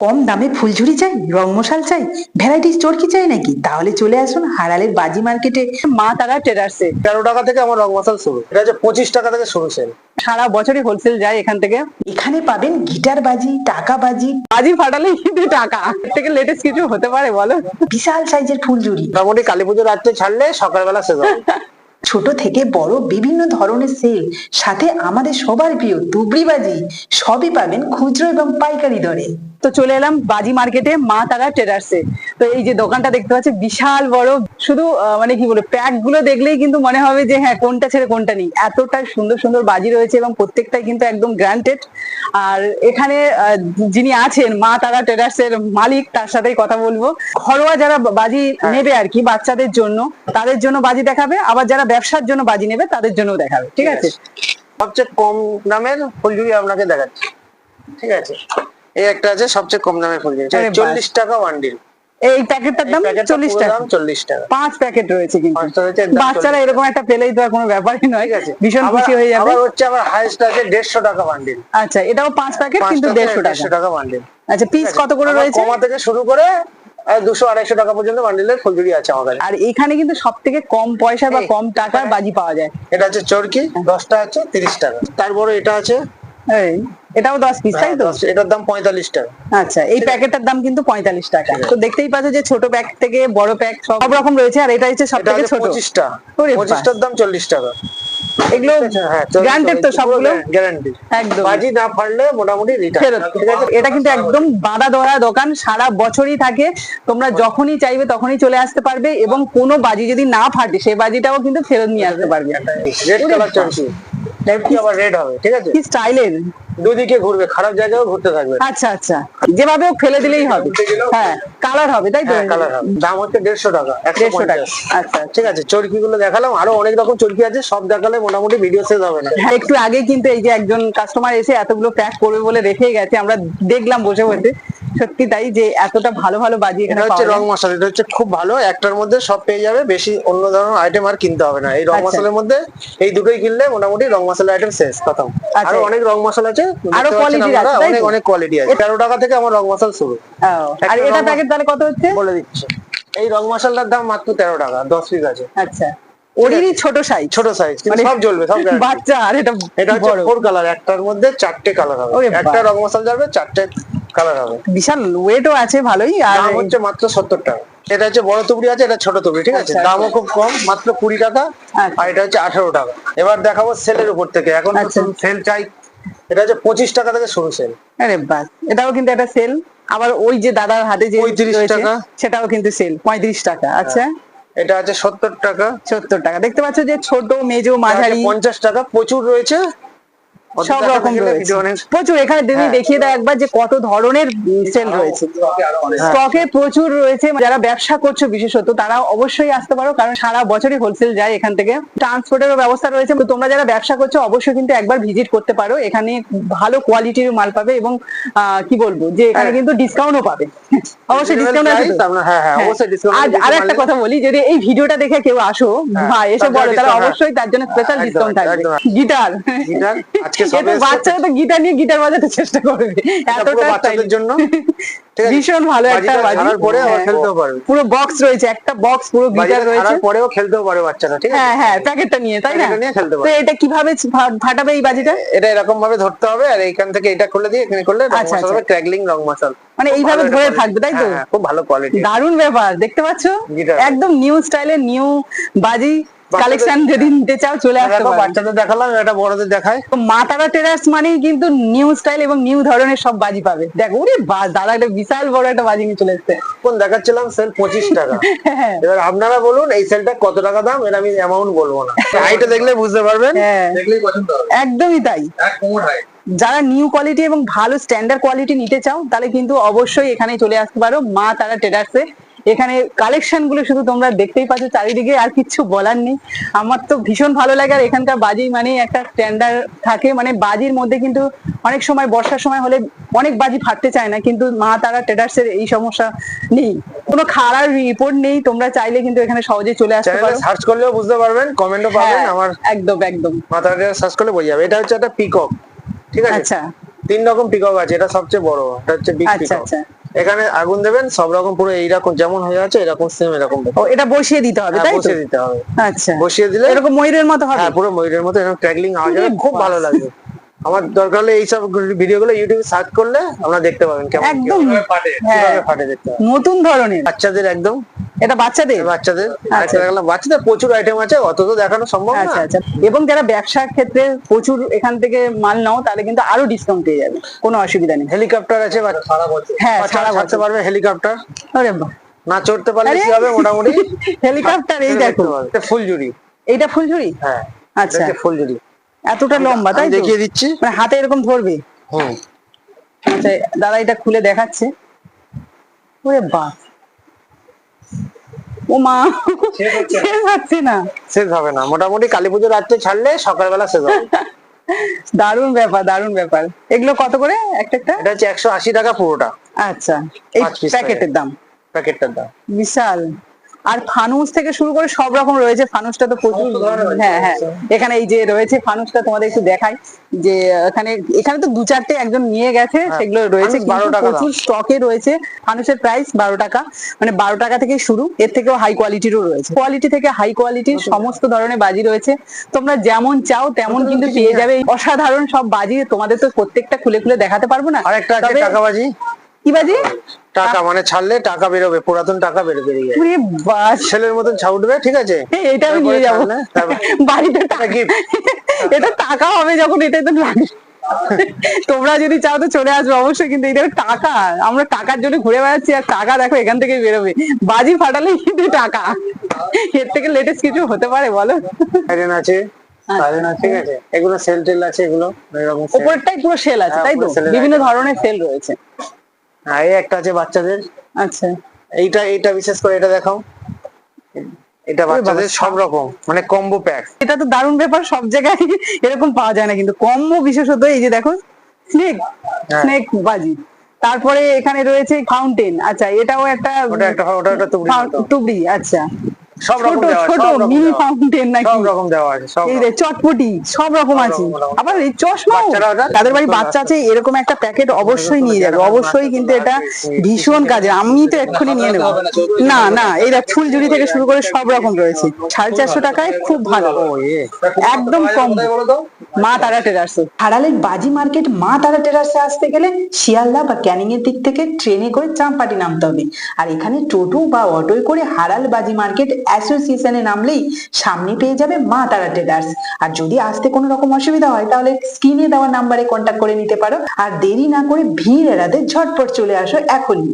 কম দামে ফুলঝুরি চাই রং মশাল চাই ভ্যারাইটিস চরকি চাই নাকি? তাহলে চলে আসুন হারালের বাজি মার্কেটে। মা তারা ট্রেডার্সে তেরো টাকা থেকে আমার রং মশাল শুরু। এটা হচ্ছে পঁচিশ টাকা থেকে শুরু সেল সারা বছরই হোলসেল যায় এখান থেকে। এখানে পাবেন গিটার বাজি টাকা বাজি। বাজি ফাটালে কিন্তু টাকা। থেকে লেটেস্ট কিছু হতে পারে বলো। বিশাল সাইজের ফুলঝুরি। মোটামুটি কালী পুজো রাত্রে ছাড়লে সকালবেলা শেষ হবে। ছোট থেকে বড় বিভিন্ন ধরনের সেল সাথে আমাদের সবার প্রিয় তুবড়ি বাজি। সবই পাবেন খুচরো এবং পাইকারি দরে। তো চলে এলাম বাজি মার্কেটে মা তারা ট্রেডার্সে তো এই যে দোকানটা দেখতে পাচ্ছি বিশাল বড়। শুধু মানে কি বলে প্যাকগুলো দেখলেই কিন্তু মনে হবে যে হ্যাঁ কোনটা ছেড়ে কোনটা নেই। এতটা সুন্দর সুন্দর বাজি রয়েছে এবং প্রত্যেকটাই কিন্তু একদম গ্রান্টেড আর এখানে যিনি আছেন মা তারা ট্রেডার্স এর মালিক তার সাথেই কথা বলব। ঘরোয়া যারা বাজি নেবে আর কি বাচ্চাদের জন্য তাদের জন্য বাজি দেখাবে। আবার যারা ব্যবসার জন্য বাজি নেবে তাদের জন্য দেখাবে। ঠিক আছে? সবচেয়ে কম দামের ফুলঝুরি আপনাকে দেখাচ্ছি। ঠিক আছে? এই একটা আছে সবচেয়ে কম ফুলঝুরি আরে বাস। চল্লিশ টাকা ওয়ান্ডিল এই প্যাকেটটার দাম চল্লিশ টাকা। চল্লিশ টাকা। পাঁচ প্যাকেট রয়েছে কিন্তু। বাচ্চারা এরকম একটা পেলেই তো কোনো ব্যাপারই নয়। ভীষণ খুশি হয়ে যাবে। আবার হচ্ছে আবার হাইস্ট আছে দেড়শো টাকা বান্ডিল আচ্ছা এটাও পাঁচ প্যাকেট কিন্তু দেড়শো টাকা। টাকা বান্ডিল আচ্ছা পিস কত করে রয়েছে? কমা থেকে শুরু করে দুশো আড়াইশো টাকা পর্যন্ত বান্ডিলের ফুলঝুরি আছে আমার কাছে আর এখানে কিন্তু সব থেকে কম পয়সা বা কম টাকার বাজি পাওয়া যায়। এটা হচ্ছে চরকি দশটা আছে তিরিশ টাকা। তারপরে এটা আছে এই, এটাও দশ পিস তাই হ্যাঁ, তো? এটার দাম পঁয়তাল্লিশ টাকা। আচ্ছা এই প্যাকেটটার দাম কিন্তু পঁয়তাল্লিশ টাকা। তো দেখতেই পাচ্ছ যে ছোট প্যাক থেকে বড় প্যাক সব রকম রয়েছে আর এটা হচ্ছে সব থেকে ছোট। পঁচিশটা। পঁচিশটার দাম চল্লিশ টাকা। এগুলো হ্যাঁ গ্রান্টেড তো সবগুলো? গ্যারান্টি। একদম। বাজি না ফাড়লে মোটামুটি রিটার্ন এটা কিন্তু একদম বাঁধা ধরা দোকান সারা বছরই থাকে। তোমরা যখনই চাইবে তখনই চলে আসতে পারবে এবং কোনো বাজি যদি না ফাটে সেই বাজিটাও কিন্তু ফেরত নিয়ে আসতে পারবে। রেড কালার চলছে আবার রেড হবে ঠিক আছে? কি স্টাইলের দুদিকে ঘুরবে খারাপ জায়গাও ঘুরতে থাকবে। আচ্ছা আচ্ছা। যেভাবে ফেলে দিলেই হবে। হ্যাঁ কালার হবে তাই তো? হ্যাঁ কালার হবে। দাম হচ্ছে দেড়শো টাকা দেড়শো টাকা। আচ্ছা ঠিক আছে চরকি গুলো দেখালাম। আরও অনেক রকম চরকি আছে সব দেখালে মোটামুটি ভিডিও শেষ হবে না। হ্যাঁ একটু আগে কিন্তু এই যে একজন কাস্টমার এসে এতগুলো প্যাক করবে বলে রেখে গেছে আমরা দেখলাম বসে বসে। সত্যি তাই যে এতটা ভালো ভালো বাজি এখানে হচ্ছে রং মশলা এটা হচ্ছে খুব ভালো। একটার মধ্যে সব পেয়ে যাবে বেশি অন্য ধরনের আইটেম আর কিনতে হবে না। এই রং আচ্ছা। মশলার মধ্যে এই দুটোই কিনলে মোটামুটি রং মশলা আইটেম শেষ খতম আচ্ছা। আরও অনেক রং মশলা আছে আরও আপনারা, আছে, অনেক অনেক কোয়ালিটি আছে। তেরো টাকা থেকে আমার রং মশলা শুরু আর এটা প্যাকেট তাহলে কত হচ্ছে? বলে দিচ্ছি। এই রং মশলার দাম মাত্র তেরো টাকা দশ পিস আছে। আচ্ছা। ওরই ছোট সাইজ ছোট সাইজ মানে সব জ্বলবে সব বাচ্চা আর এটা এটা হচ্ছে ফোর কালার একটার মধ্যে চারটে কালার হবে। একটা রং মশলা যাবে চারটে কালার হবে। বিশাল ওয়েটও আছে ভালোই আর দাম হচ্ছে মাত্র সত্তর টাকা। এটা হচ্ছে বড় তুবড়ি আছে এটা ছোট তুবড়ি ঠিক আছে? আচ্ছা, দামও খুব কম মাত্র কুড়ি টাকা আচ্ছা। আর এটা হচ্ছে আঠারো টাকা। এবার দেখাবো সেলের উপর থেকে। এখন আচ্ছা। সেল চাই এটা হচ্ছে পঁচিশ টাকা থেকে শুরু সেল আরে বাস এটাও কিন্তু একটা সেল আবার ওই যে দাদার হাতে যে 35 রয়েছে, টাকা। সেটাও কিন্তু সেল পঁয়ত্রিশ টাকা আচ্ছা। এটা আছে সত্তর টাকা। সত্তর টাকা। দেখতে পাচ্ছ যে ছোট মেজো মাঝারি। পঞ্চাশ টাকা প্রচুর রয়েছে। সব রকম রয়েছে প্রচুর এখানে দিদি হ্যাঁ। দেখিয়ে দেয় একবার যে কত ধরনের সেল রয়েছে স্টকে প্রচুর রয়েছে যারা ব্যবসা করছ বিশেষত তারা অবশ্যই আসতে পারো কারণ সারা বছরই হোলসেল যায় এখান থেকে ট্রান্সপোর্টেরও ব্যবস্থা রয়েছে তো তোমরা যারা ব্যবসা করছ অবশ্যই কিন্তু একবার ভিজিট করতে পারো এখানে ভালো কোয়ালিটির মাল পাবে এবং কি বলব যে এখানে হ্যাঁ। কিন্তু ডিসকাউন্টও পাবে অবশ্যই ডিসকাউন্ট আছে হ্যাঁ হ্যাঁ হ্যাঁ। অবশ্যই ডিসকাউন্ট আর আর একটা কথা বলি যদি এই ভিডিওটা দেখে কেউ আসো হ্যাঁ, ভাই এসে তার বলো তাহলে হ্যাঁ। অবশ্যই তার জন্য স্পেশাল ডিসকাউন্ট থাকবে একদম। গিটার আজকে। বাচ্চারা তো গিটার নিয়ে গিটার বাজাতে চেষ্টা করবে। এটা এতটা বাচ্চাদের জন্য। ভীষণ ভালো একটা বাজি। পরে হ্যাঁ। খেলতেও পারবে। পুরো বক্স রয়েছে একটা বক্স পুরো গিটার রয়েছে। পরেও খেলতেও পারে বাচ্চারা ঠিক আছে? হ্যাঁ হ্যাঁ প্যাকেটটা নিয়ে তাই না? নিয়ে খেলতে তো এটা কীভাবে ফাটাবে এই বাজিটা? এটা এরকম ভাবে ধরতে হবে আর এইখান থেকে এটা খুলে দিয়ে এখানে করলে রং আচ্ছা, মশলা হবে আচ্ছা। ক্র্যাগলিং রং মশলা। মানে এইভাবে ধরে থাকবে, তাই তো? হ্যাঁ, খুব ভালো কোয়ালিটি দারুণ ব্যাপার দেখতে পাচ্ছ? একদম নিউ স্টাইলের নিউ বাজি। কালেকশন যদি নিতে চাও চলে আসতে পারো। বাচ্চাদের দেখালাম এটা বড়দের দেখায় তো মা তারা টেরাস মানেই কিন্তু নিউ স্টাইল এবং নিউ ধরনের সব বাজি পাবে। দেখো ওরে দাদা একটা বিশাল বড় একটা বাজি নিয়ে চলে এসছে। কোন দেখাচ্ছিলাম? সেল পঁচিশ টাকা। হ্যাঁ। এবার আপনারা বলুন এই সেলটা কত টাকা দাম? এটা আমি অ্যামাউন্ট বলব না। হাইটা দেখলে বুঝতে পারবেন হ্যাঁ। দেখলেই পছন্দ একদমই তাই। এক কোমর হাইট যারা নিউ কোয়ালিটি এবং ভালো স্ট্যান্ডার্ড কোয়ালিটি নিতে চাও তাহলে কিন্তু অবশ্যই এখানে চলে আসতে পারো। মা তারা ট্রেডার্সে এখানে কালেকশনগুলো শুধু তোমরা দেখতেই পাচ্ছ চারিদিকে আর কিছু বলার নেই। আমার তো ভীষণ ভালো লাগে আর এখানকার বাজি মানে একটা স্ট্যান্ডার্ড থাকে। মানে বাজির মধ্যে কিন্তু অনেক সময় বর্ষার সময় হলে অনেক বাজি ফাটতে চায় না কিন্তু মা তারা ট্রেডার্সের এই সমস্যা নেই। কোনো খারাপ রিপোর্ট নেই তোমরা চাইলে কিন্তু এখানে সহজে চলে আসতে পারো। সার্চ করলেও বুঝতে পারবেন কমেন্টও পাবেন হ্যাঁ, আমার একদম একদম। মাথাটা সার্চ করলে বোঝা যাবে। এটা হচ্ছে একটা পিকক ঠিক আছে? আচ্ছা। তিন রকম পিকক আছে এটা সবচেয়ে বড় এটা হচ্ছে বিগ আচ্ছা, পিকক আচ্ছা। এখানে আগুন দেবেন সব রকম পুরো এইরকম যেমন হয়ে আছে এরকম সেম এরকম ও এটা বসিয়ে দিতে হবে হ্যাঁ, তাই বসিয়ে দিতে হবে। আচ্ছা। বসিয়ে দিলে এরকম ময়ূরের মতো হবে। হ্যাঁ পুরো ময়ূরের মতো এরকম ট্র্যাগলিং আওয়াজ হবে খুব ভালো লাগবে। আমার দরকার হলে এইসব ভিডিও গুলো ইউটিউবে সার্চ করলে আপনারা দেখতে পাবেন কেমন একদম ফাটে হ্যাঁ। ফাটে দেখতে নতুন ধরনের। বাচ্চাদের একদম এটা বাচ্চাদের? বাচ্চাদের। বাচ্চাদের প্রচুর আইটেম আছে অত তো দেখানো সম্ভব না। আচ্ছা আচ্ছা। এবং যারা ব্যবসার ক্ষেত্রে প্রচুর এখান থেকে মাল নাও তাহলে কিন্তু আরও ডিসকাউন্ট পেয়ে যাবে। কোনো অসুবিধা নেই। হেলিকপ্টার আছে হ্যাঁ, সারা বছর। পারবে হেলিকপ্টার আরে বাহ না চড়তে পারলে কি হবে মোটামুটি? হেলিকপ্টার এই দেখো। এটা ফুলঝুরি এইটা ফুলঝুরি হ্যাঁ আচ্ছা। ফুলঝুরি এতটা লম্বা তাই দেখিয়ে দিচ্ছি। মানে হাতে এরকম ধরবে? হুম। আচ্ছা দাদা এটা খুলে দেখাচ্ছে। ওরে বাহ ও মা শেষ হচ্ছে না। শেষ হবে না। মোটামুটি কালী পুজো রাত্রে ছাড়লে সকালবেলা শেষ হবে। দারুণ ব্যাপার দারুণ ব্যাপার। এগুলো কত করে? একটা একটা? এটা হচ্ছে একশো আশি টাকা পুরোটা। আচ্ছা। এই প্যাকেটের দাম? প্যাকেটটার দাম। বিশাল। আর ফানুস থেকে শুরু করে সব রকম রয়েছে। ফানুসটা তো প্রচুর হ্যাঁ হ্যাঁ। এখানে এই যে রয়েছে ফানুসটা তোমাদের একটু দেখাই। যে এখানে এখানে তো দু চারটে একজন নিয়ে গেছে হ্যাঁ, সেগুলো রয়েছে। ফানুস 12 কিন্তু টাকা প্রচুর স্টকে রয়েছে। ফানুসের প্রাইস বারো টাকা। মানে বারো টাকা থেকে শুরু। এর থেকেও হাই কোয়ালিটিরও রয়েছে। কোয়ালিটি থেকে হাই কোয়ালিটির সমস্ত ধরনের বাজি রয়েছে। তোমরা যেমন চাও তেমন কিন্তু পেয়ে যাবে। অসাধারণ সব বাজি তোমাদের তো প্রত্যেকটা খুলে খুলে দেখাতে পারব না। আর একটা তবে- টাকাবাজি। কি বাজি? টাকা মানে ছাড়লে টাকা বেরোবে পুরাতন টাকা বের বেরিয়ে যায় ওরে বাস। ছেলের মতন ছাউটবে ঠিক আছে? এটা আমি নিয়ে যাব। বাড়িতে টাকা এটা টাকা হবে যখন এটাই তো লাগে। তোমরা যদি চাও তো চলে আসবে অবশ্যই কিন্তু এটা টাকা। আমরা টাকার জন্য ঘুরে বেড়াচ্ছি আর টাকা দেখো এখান থেকে বেরোবে। বাজি ফাটালে কিন্তু টাকা। এর থেকে লেটেস্ট কিছু হতে পারে বলো? আছে ঠিক আছে? এগুলো সেল টেল আছে এগুলো। উপরটাই পুরো সেল আছে হ্যাঁ, তাই তো? বিভিন্ন ধরনের সেল রয়েছে। হ্যাঁ এই একটা আছে বাচ্চাদের। আচ্ছা। এইটা এইটা বিশেষ করে এটা দেখাও। এটা বাচ্চাদের সব রকম মানে কম্বো প্যাক এটা তো দারুণ ব্যাপার সব জায়গায় এরকম পাওয়া যায় না কিন্তু কম্বো বিশেষত এই যে দেখো স্নেক। স্নেক বাজি। তারপরে এখানে রয়েছে ফাউন্টেন আচ্ছা এটাও একটা ওটা একটা ওটা একটা টুবড়ি আচ্ছা। সব রকম ছোট মিনি ফাউন্টেন নাকি? সব রকম দেওয়া আছে সব এই। চটপটি সব রকম আছে। আবার এই চশমা তাদের বাড়ি বাচ্চা আছে এরকম একটা প্যাকেট অবশ্যই নিয়ে যাবে। অবশ্যই কিন্তু এটা ভীষণ কাজে আমি তো এক্ষুনি নিয়ে নেব। না না এই দেখ ফুলঝুরি থেকে শুরু করে সব রকম রয়েছে। সাড়ে চারশো টাকায় খুব ভালো। একদম কম। একদম কম মা তারা টেরাসে হারালের বাজি মার্কেট মা তারা টেরাসে আসতে গেলে শিয়ালদা বা ক্যানিং এর দিক থেকে ট্রেনে করে চাম্পাটি নামতে হবে। আর এখানে টোটো বা অটোয় করে হারাল বাজি মার্কেট অ্যাসোসিয়েশনে নামলেই সামনে পেয়ে যাবে মা তারা ট্রেডার্স আর যদি আসতে কোনো রকম অসুবিধা হয়, তাহলে স্ক্রিনে দেওয়া নাম্বারে কন্ট্যাক্ট করে নিতে পারো। আর দেরি না করে ভিড় এড়াতে ঝটপট চলে আসো এখনই।